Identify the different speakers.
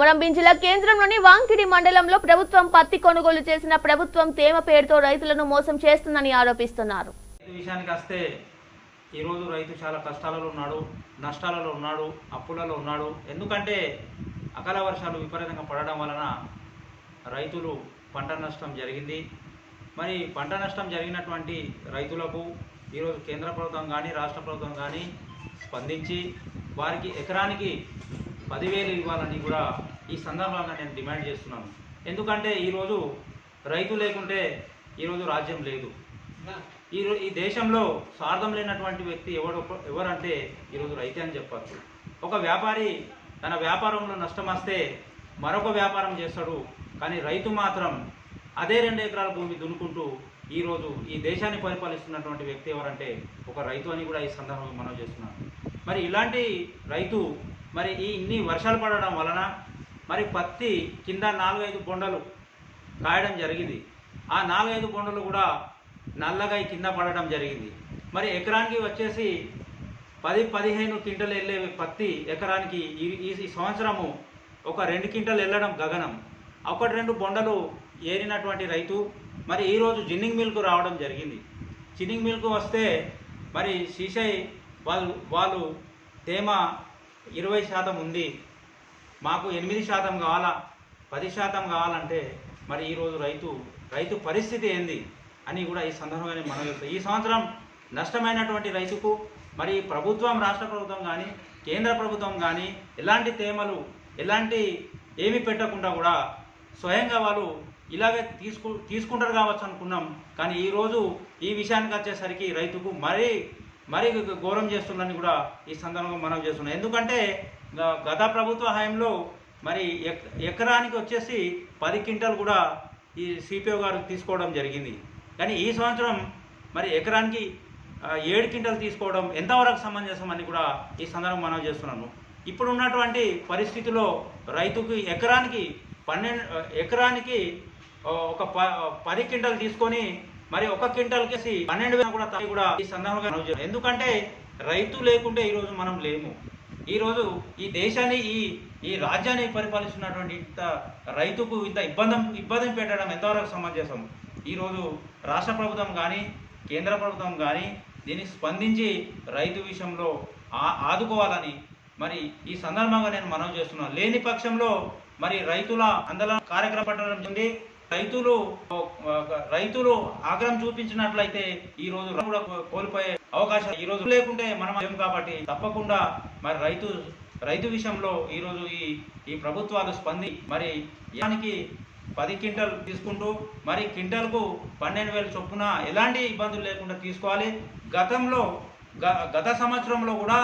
Speaker 1: కొమరం కేంద్రంలోని వాంకిడి మండలంలో ప్రభుత్వం పత్తి కొనుగోలు చేసిన ప్రభుత్వం తేమ పేరుతో రైతులను మోసం చేస్తుందని ఆరోపిస్తున్నారు.
Speaker 2: విషయానికి వస్తే ఈరోజు రైతు చాలా కష్టాలలో ఉన్నాడు నష్టాలలో ఉన్నాడు అప్పులలో ఉన్నాడు. ఎందుకంటే అకాల వర్షాలు విపరీతంగా పడడం వలన రైతులు పంట నష్టం జరిగింది. మరి పంట నష్టం జరిగినటువంటి రైతులకు ఈరోజు కేంద్ర ప్రభుత్వం కానీ రాష్ట్ర ప్రభుత్వం కానీ స్పందించి వారికి ఎకరానికి పదివేలు ఇవ్వాలని కూడా ఈ సందర్భంగా నేను డిమాండ్ చేస్తున్నాను. ఎందుకంటే ఈరోజు రైతు లేకుంటే ఈరోజు రాజ్యం లేదు. ఈ ఈ దేశంలో స్వార్థం లేనటువంటి వ్యక్తి ఎవడు ఎవరంటే ఈరోజు రైతే అని చెప్పచ్చు. ఒక వ్యాపారి తన వ్యాపారంలో నష్టం వస్తే మరొక వ్యాపారం చేస్తాడు. కానీ రైతు మాత్రం అదే రెండు ఎకరాల భూమి దున్నుకుంటూ ఈరోజు ఈ దేశాన్ని పరిపాలిస్తున్నటువంటి వ్యక్తి ఎవరంటే ఒక రైతు అని కూడా ఈ సందర్భంగా మనం చేస్తున్నాం. మరి ఇలాంటి రైతు మరి ఈ ఇన్ని వర్షాలు పడడం వలన మరి పత్తి కింద నాలుగైదు బొండలు కాయడం జరిగింది. ఆ నాలుగైదు బొండలు కూడా నల్లగా కింద పడడం జరిగింది. మరి ఎకరానికి వచ్చేసి పది పదిహేను క్వింటలు వెళ్ళే పత్తి ఎకరానికి ఈ ఈ ఈ సంవత్సరము ఒక రెండు క్వింటలు వెళ్ళడం గగనం. ఒకటి రెండు బొండలు ఏరినటువంటి రైతు మరి ఈరోజు జిన్నింగ్ మిల్క్ రావడం జరిగింది. జిన్నింగ్ మిల్క్ వస్తే మరి శీషయ్ వాళ్ళు వాళ్ళు తేమ ఇరవై శాతం ఉంది. మాకు ఎనిమిది శాతం కావాలా? పది శాతం కావాలంటే మరి ఈరోజు రైతు రైతు పరిస్థితి ఏంది అని కూడా ఈ సందర్భంగా మనం ఈ సంవత్సరం నష్టమైనటువంటి రైతుకు మరి ప్రభుత్వం రాష్ట్ర ప్రభుత్వం కానీ కేంద్ర ప్రభుత్వం కానీ ఎలాంటి తేమలు ఎలాంటి ఏమి పెట్టకుండా కూడా స్వయంగా వాళ్ళు ఇలాగే తీసుకు తీసుకుంటారు కావచ్చు అనుకున్నాం. కానీ ఈరోజు ఈ విషయానికి వచ్చేసరికి రైతుకు మరీ మరీ ఘోరం చేస్తుందని కూడా ఈ సందర్భంగా మనం చేస్తున్నాం. ఎందుకంటే గ- గత ప్రభుత్వ హయాంలో మరి ఎక్- ఎకరానికి వచ్చేసి పది క్వింటల్ కూడా ఈ సిపిఓ గారు తీసుకోవడం జరిగింది. కానీ ఈ సంవత్సరం మరి ఎకరానికి ఏడు క్వింటాలు తీసుకోవడం ఎంతవరకు సమంజసం అని కూడా ఈ సందర్భం మనం చేస్తున్నాను. ఇప్పుడు ఉన్నటువంటి పరిస్థితిలో రైతుకి ఎకరానికి పన్నెండు ఎకరానికి ఒక ప పది క్వింటాలు తీసుకొని మరి ఒక క్వింటాల్కి పన్నెండు వేల కూడా కూడా ఈ సందర్భంగా ఎందుకంటే రైతు లేకుంటే ఈరోజు మనం లేము. ఈరోజు ఈ దేశాన్ని ఈ ఈ రాజ్యాన్ని పరిపాలిస్తున్నటువంటి ఇంత రైతుకు ఇంత ఇబ్బంది ఇబ్బంది పెట్టడం ఎంతవరకు సమంజసం? ఈరోజు రాష్ట్ర ప్రభుత్వం కానీ కేంద్ర ప్రభుత్వం కానీ దీనికి స్పందించి రైతు విషయంలో ఆ- ఆదుకోవాలని మరి ఈ సందర్భంగా నేను మనవి చేస్తున్నాను లేని పక్షంలో మరి రైతుల ఆందోళన కార్యక్రమం పట్టడం ఉంది రైతులు రైతులు ఆగ్రహం చూపించినట్లయితే ఈ రోజు కూడా కోల్పోయే అవకాశం ఈ రోజు లేకుంటే మనం ఏం కాబట్టి తప్పకుండా మరి రైతు రైతు విషయంలో ఈరోజు ఈ ఈ ప్రభుత్వాలు స్పంది మరి దానికి పది క్వింటల్ తీసుకుంటూ మరి క్వింటల్కు పన్నెండు వేల చొప్పున ఎలాంటి ఇబ్బందులు లేకుండా తీసుకోవాలి. గతంలో గ- గత సంవత్సరంలో కూడా